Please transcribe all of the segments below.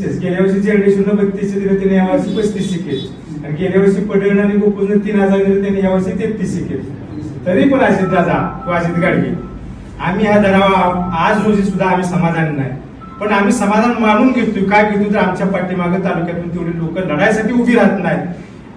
गेल्या वर्षी जनरेशनला बत्तीसशे दिले त्याने यावर्षी पस्तीसशे केले. आणि गेल्या वर्षी पटेल आणि गोकुळनं तीन हजार दिले त्याने यावर्षी तेहतीसशे केले. तरी पण अजित दादा किंवा अजित गाडगे आम्ही ह्या दरावा आज रोजी सुद्धा आम्ही समाधान नाही. पण आम्ही समाधान मानून घेतोय. काय घेतो तर आमच्या पाठीमागं तालुक्यातून तेवढी लोक लढायसाठी उभी राहत नाहीत.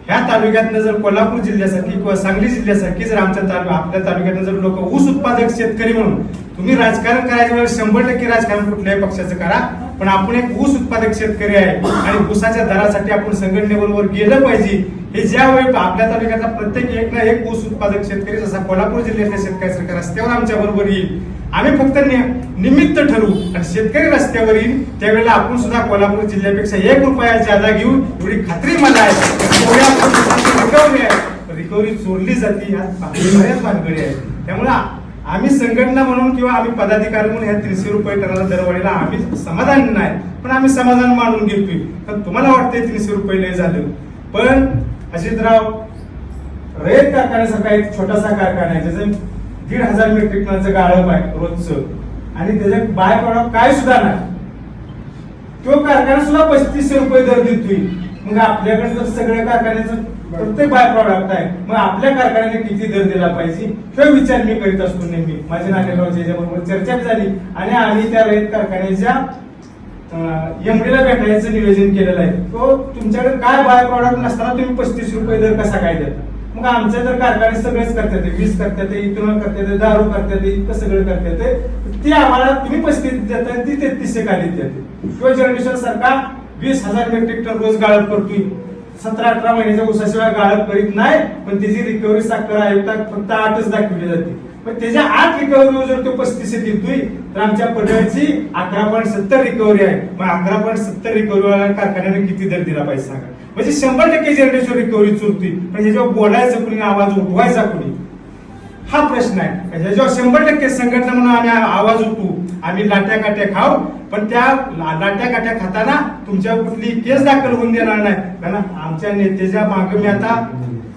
ह्या तालुक्यातनं जर कोल्हापूर जिल्ह्यासारखी किंवा सांगली जिल्ह्यासारखी जर आमच्या तालु आपल्या तालुक्यातनं जर लोक ऊस उत्पादक शेतकरी म्हणून तुम्ही राजकारण करायच्या वेळेस शंभर टक्के राजकारण कुठल्याही पक्षाचं करा पण आपण एक ऊस उत्पादक शेतकरी आहे आणि ऊसाच्या दरासाठी आपण संघटनेबरोबर गेलं पाहिजे. हे ज्यावेळी आपल्या तालुक्यातला प्रत्येक एक ना एक ऊस उत्पादक शेतकरी जसा कोल्हापूर जिल्ह्यातल्या सरकार रस्त्यावर आमच्या बरोबर येईल. आम्ही फक्त नि- निमित्त ठरवू आणि शेतकरी रस्त्यावर येईल. त्यावेळेला आपण सुद्धा कोल्हापूर जिल्ह्यापेक्षा एक रुपया जादा घेऊन एवढी खात्री मला आहे. रिकव्हरी आहे. रिकव्हरी चोरली जाते यात बऱ्याच भानगडी आहे त्यामुळे आम्ही संघटना म्हणून किंवा आम्ही पदाधिकारी म्हणून ह्या तीनशे रुपये टनाला दरवाढीला आम्ही समाधान नाही. पण आम्ही समाधान मानून घेतोय. पण तुम्हाला वाटतंय तीनशे रुपये लय झालं. पण अजितराव रयत कारखान्यासारखा एक छोटासा कारखाना आहे ज्याचं दीड हजार मेट्रिक टनचं गाळप आहे रोजचं. आणि त्याचे बाय प्रॉडक्ट काय सुद्धा नाही. तो कारखाना सुद्धा पस्तीसशे रुपये दर देतोय. मग आपल्याकडे जर सगळ्या कारखान्याचं प्रत्येक बाय प्रॉडक्ट आहे मग आपल्या कारखान्याने किती दर दिला पाहिजे? हे विचार मी करीत असतो नेहमी. माझ्या नाटेगावच्या बरोबर चर्चा झाली आणि आम्ही त्या रयत कारखान्याच्या एमडीला भेटायचं नियोजन केलेलं आहे. तो तुमच्याकडे काय बाय प्रॉडक्ट नसताना तुम्ही पस्तीस रुपये दर कसा काय देता? मग आमच्या तर कारखाने सगळेच करतात वीस करतात इथून करतात दारू करतात इतकं सगळं करतात ते. आम्हाला तुम्ही पस्तीस देता ती तेहतीसशे का देते. किंवा जनरेशन सारखा वीस हजार मेट्रिक टन रोज गाळप करतोय. सतरा अठरा महिन्याच्या उसाशिवाय गाळप करीत नाही पण त्याची रिकव्हरी साखर आयुक्तात फक्त आठच दाखवली जाते. पण त्याच्या आठ रिकव्हरी जर तो पस्तीस देतोय तर आमच्या पडळची अकरा पॉईंट सत्तर रिकव्हरी आहे. मग अकरा पॉईंट सत्तर रिकव्हरी कारखान्याने किती दर दिला पाहिजे सांगा. म्हणजे शंभर टक्के जनरेशन रिकव्हरी चुरती पण ह्याच्यावर बोलायचं कुणी आवाज उठवायचा कुणी? हा प्रश्न आहे. ह्याच्यावर शंभर टक्के संघटना म्हणून आम्ही आवाज उठवू. आम्ही लाट्या काट्या खाऊ पण त्या लाट्या काट्या खाताना तुमच्या कुठली केस दाखल होऊन देणार नाही. कारण आमच्या नेत्याच्या मागे मी आता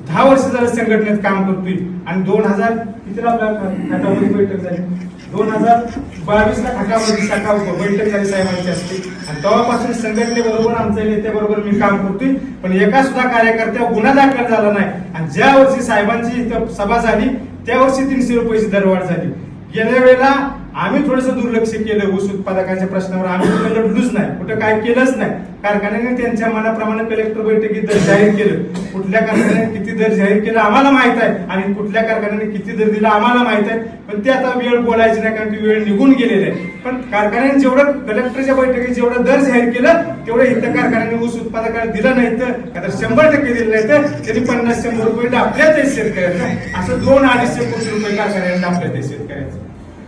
दहा वर्ष झालं संघटनेत काम करतोय. आणि दोन हजार किती आपल्या बैठक झाली? दोन हजार बावीस ला खाटामध्ये शाखा बैठक झाली साहेबांची असते. आणि तेव्हापासून संघटनेबरोबर आमच्या नेत्याबरोबर मी काम करतोय. पण एका सुद्धा कार्यकर्त्या गुन्हा दाखल झाला नाही. आणि ज्या वर्षी साहेबांची इथं सभा झाली त्या वर्षी तीनशे रुपयाची दरवाढ झाली. गेल्या वेळेला आम्ही थोडस दुर्लक्ष केलं ऊस उत्पादकांच्या प्रश्नावर. आम्ही कुठं लढलोच नाही कुठं काय केलंच नाही. कारखान्याने त्यांच्या मनाप्रमाणे कलेक्टर बैठकीत दर जाहीर केलं. कुठल्या कारखान्याने किती दर जाहीर केलं आम्हाला माहीत आहे. आणि कुठल्या कारखान्याने किती दर दिला आम्हाला माहीत आहे. पण ते आता वेळ बोलायची नाही कारण ती वेळ निघून गेलेली आहे. पण कारखान्याने जेवढं कलेक्टरच्या बैठकीत जेवढं दर जाहीर केलं तेवढं इथं कारखान्याने ऊस उत्पादकाला दिलं नाही तर आता शंभर टक्के दिलं नाही तर त्यांनी पन्नास शंभर रुपये डापल्यात आहे शेतकऱ्यांना. असं दोन अडीचशे कोटी रुपये कारखान्याने डापल्यात आहे शेतकऱ्यांचं.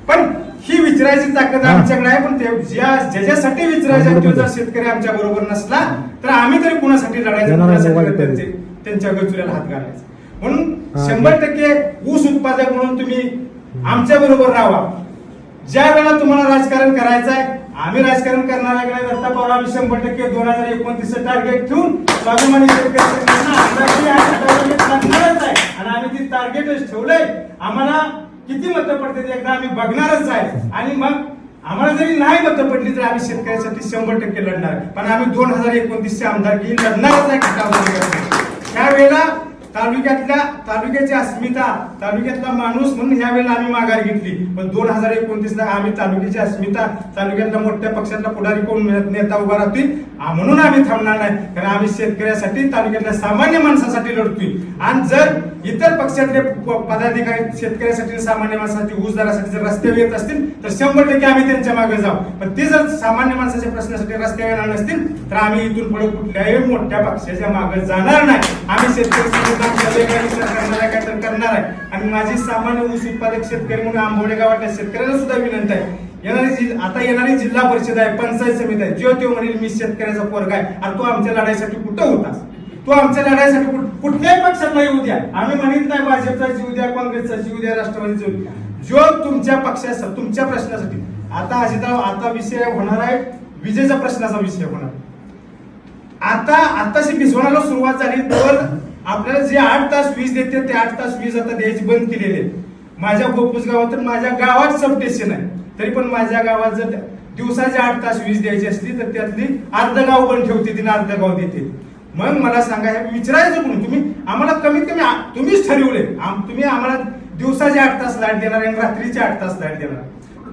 पण ही विचारायची ताकद आमच्याकडे आहे पण ते ज्याच्यासाठी विचारायचं तो जर शेतकरी आमच्या बरोबर नसला तर आम्ही तरी कुणासाठी लढायचं? त्यांच्या गचुऱ्याला हात घालायचा. म्हणून. शंभर टक्के ऊस उत्पादक म्हणून तुम्ही आमच्या बरोबर राहा. ज्या वेळेला तुम्हाला राजकारण करायचं आहे आम्ही राजकारण करणार आहे का नाही दत्ता पवार आम्ही शंभर टक्के दोन हजार एकोणतीस टार्गेट ठेवून स्वाभिमानी शेतकरी आणि आम्ही ती टार्गेटच ठेवलंय. आम्हाला किती मतं पडते एकदा आम्ही बघणारच आहे. आणि मग आम्हाला जरी नाही मतं पडली तर आम्ही शेतकऱ्यासाठी शंभर टक्के लढणार. पण आम्ही दोन हजार एकोणतीसची आमदारकी लढणारच आहे त्यावेळेला तालुक्यातल्या तालुक्याची अस्मिता तालुक्यातला माणूस म्हणून ह्या वेळेला आम्ही माघार घेतली. पण दोन हजार एकोणतीस ला आम्ही तालुक्याची अस्मिता तालुक्यातल्या मोठ्या पक्षातला पुढारी कोण नेता उभा राहतील? म्हणून आम्ही थांबणार नाही. कारण आम्ही शेतकऱ्यासाठी तालुक्यातल्या सामान्य माणसासाठी लढतोय. आणि जर इतर पक्षातले प- पदाधिकारी शेतकऱ्यासाठी सामान्य माणसासाठी ऊसदारासाठी जर रस्त्यावर येत असतील तर शंभर टक्के आम्ही त्यांच्या मागे जाऊ. पण ते जर सामान्य माणसाच्या प्रश्नासाठी रस्त्यावर येणार नसतील तर आम्ही इथून पुढे कुठल्याही मोठ्या पक्षाच्या मागे जाणार नाही. आम्ही शेतकरी संघटना करणार आहे आणि माझी सामान्य ऊस उत्पादक शेतकरी म्हणून आंबोडे गावातल्या शेतकऱ्यांना सुद्धा विनंती आहे येणारी आता येणारी जिल्हा परिषद आहे पंचायत समिती आहे जो तो म्हणेल मी शेतकऱ्याचा पोरगा आहे आणि तो आमच्या लढाईसाठी कुठं होता तो आमच्या लढाईसाठी कुठल्याही पक्षांना येऊ द्या आम्ही म्हणत नाही भाजपचा जीव द्या काँग्रेसचा जीव द्या राष्ट्रवादीचा जीव द्या जो तुमच्या पक्षाचा तुमच्या प्रश्नासाठी आता अजितराव आता विषय होणार आहे विजेचा प्रश्नाचा विषय होणार आता आताशी भिजवण्याला सुरुवात झाली तर आपल्याला जे आठ तास वीज देते ते आठ तास वीज आता द्यायची बंद केलेली आहे. माझ्या गोपूस गावात तर माझ्या गावात सब स्टेशन आहे. तरी पण माझ्या गावात जर दिवसाचे आठ तास वीज द्यायची असली तर त्यातली अर्ध गाव पण ठेवते तिने अर्ध गाव देते. मग मला सांगा हे विचारायचं कोणी? तुम्ही आम्हाला कमीत कमी तुम्हीच ठरवले आम- तुम्ही आम्हाला दिवसाचे आठ तास लाइट देणार आणि रात्रीचे आठ तास लाइट देणार.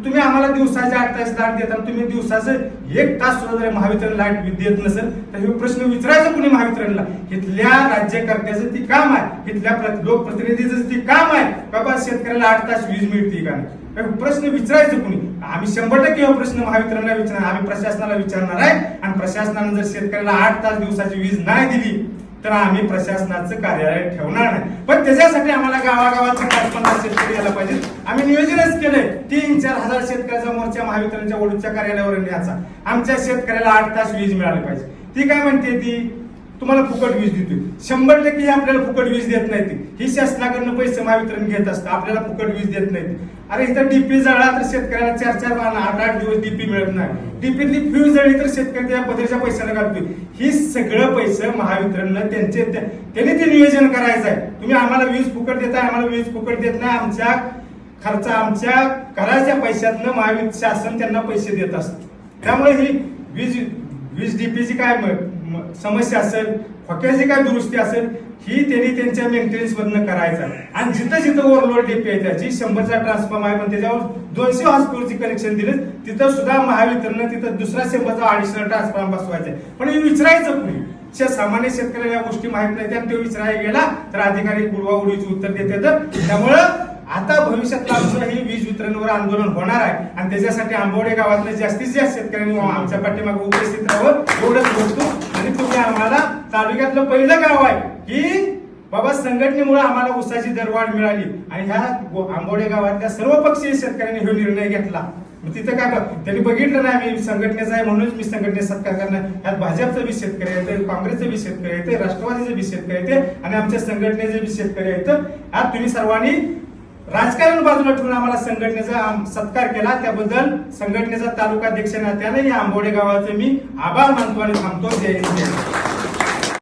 तुम्ही आम्हाला दिवसाचे आठ तास लाट देता तुम्ही दिवसाचं एक तास सुद्धा जर महावितरण लाट देत नसेल तर हे प्रश्न विचारायचं कुणी महावितरणला? इथल्या राज्यकर्त्याचं ती काम आहे. इथल्या लोकप्रतिनिधीचं ती काम आहे. बाबा शेतकऱ्याला आठ तास वीज मिळते का नाही? प्रश्न विचारायचं कुणी? आम्ही शंभर टक्के हा प्रश्न महावितरणला विचारणार आम्ही प्रशासनाला विचारणार आहे. आणि प्रशासनानं जर शेतकऱ्याला आठ तास दिवसाची वीज नाही दिली तर आम्ही प्रशासनाचं कार्यालय ठेवणार नाही. पण त्याच्यासाठी आम्हाला गावागावाचं पाच पन्नास शेतकरी यायला पाहिजे आम्ही नियोजनच केलंय. तीन चार हजार शेतकऱ्याचा मोर्चा महावितरणच्या वडूच्या कार्यालयावर न्यायचा. आमच्या शेतकऱ्याला आठ तास वीज मिळाली पाहिजे. ती काय म्हणते ती? तुम्हाला फुकट वीज देते शंभर टक्के हे आपल्याला फुकट वीज देत नाहीत. ही शासनाकडनं पैसे महावितरण घेत असतं आपल्याला फुकट वीज देत नाहीत. अरे इथं डीपी जळला तर शेतकऱ्याला चार चार बारा आठ आठ दिवस डीपी मिळत नाही. डीपीतली फ्यूज जळली तर शेतकरी त्या पदरीच्या पैशाला घालतोय. ही सगळं पैसे महावितरणनं त्यांचे त्या- त्यांनी ते नियोजन करायचं आहे. तुम्ही आम्हाला वीज फुकट देताय आम्हाला वीज फुकट देत नाही. आमच्या खर्च आमच्या घराच्या पैशातनं महावित शासन त्यांना पैसे देत असतं. त्यामुळे ही वीज वीज डीपीची काय मग समस्या असेल खोक्याची काय दुरुस्ती असेल ही त्यांनी त्यांच्या मेंटेनन्स मधनं करायचं आणि जिथं जिथं ओव्हरलोड डीपी आहे त्याची शंभरचा ट्रान्सफॉर्म आहे पण त्याच्यावर दोनशे हॉस्पिटलची कनेक्शन दिले तिथं सुद्धा महावितरण तिथं दुसरा शंभरचा अडिशनल ट्रान्सफॉर्म बसवायचा पण हे विचारायचं कुणी सामान्य शेतकऱ्याला या गोष्टी माहीत नाही आणि तो विचारायला गेला तर अधिकारी उडवाउडीची उत्तर देते तर त्यामुळं आता भविष्यात आमचं वीज वितरणवर आंदोलन होणार आहे. आणि त्याच्यासाठी आंबोडे गावातल्या जास्तीत जास्त शेतकऱ्यांनी आमच्या पाठीमागे उपस्थित राहावं एवढंच बोलतो. आणि तुम्ही आम्हाला तालुक्यातलं पहिलं गाव आहे. की बाबा संघटनेमुळे आम्हाला उसाची दरवाढ मिळाली. आणि ह्या आंबोडे गावातल्या सर्व पक्षीय शेतकऱ्यांनी हा निर्णय घेतला. मग तिथं काय बघ- त्यांनी बघितलं नाही मी संघटनेचा आहे म्हणूनच मी संघटनेत सत्कार करणार. ह्यात भाजपचं बी शेतकरी येते काँग्रेसचं बी शेतकरी येते राष्ट्रवादीचं बी शेतकरी येते आणि आमच्या संघटनेचे बी शेतकरी आहेत. आज तुम्ही सर्वांनी राजकारण बाजूला ठेवून आम्हाला संघटनेचा सत्कार केला. त्याबद्दल संघटनेचा तालुका अध्यक्ष नात्याने या आंबोडे गावाचे मी आभार मानतो आणि थांबतो. जय हिंद. जय